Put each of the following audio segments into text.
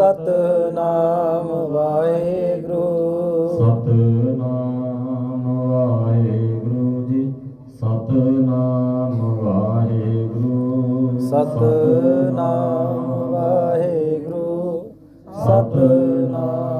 Satnam Waheguru. Satnam Waheguru ji Satnam Waheguru. Satnam Waheguru. Satnam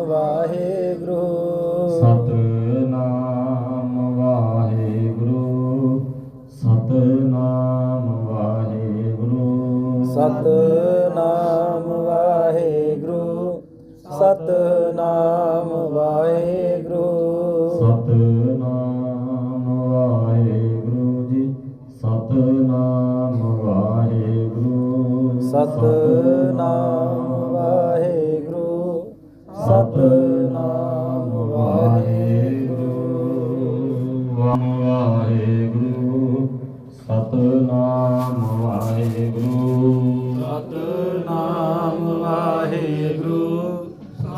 Satnam Waheguru. Satnam Waheguru ji Satnam Waheguru. Satnam Waheguru. Satnam Waheguru. Waheguru Satnam Waheguru. Satnam Waheguru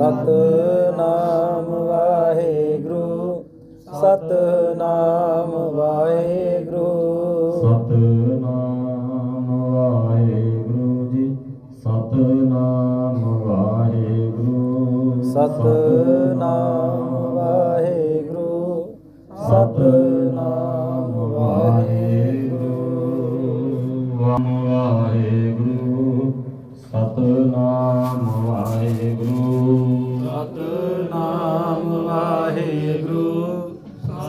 Satnam Waheguru Satnam Waheguru. Satnam Waheguru ji Satnam Waheguru. Satnam Waheguru Satnam Waheguru. Satnam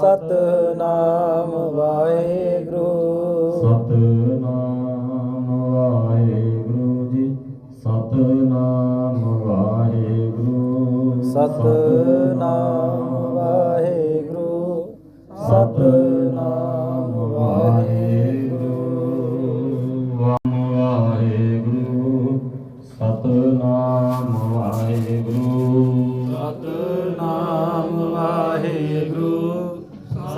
Satnam Waheguru. Satnam Waheguru ji Satnam Waheguru. Satnam Waheguru. Satnam Waheguru.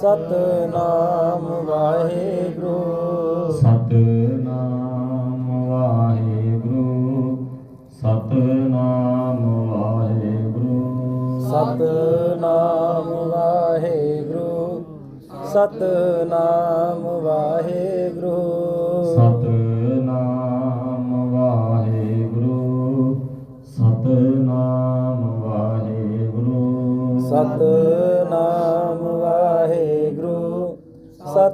Satnam Waheguru. Satnam Waheguru. Satnam Waheguru. Satnam Waheguru. Satnam Waheguru. Satnam Waheguru. Satnam Waheguru. Satnam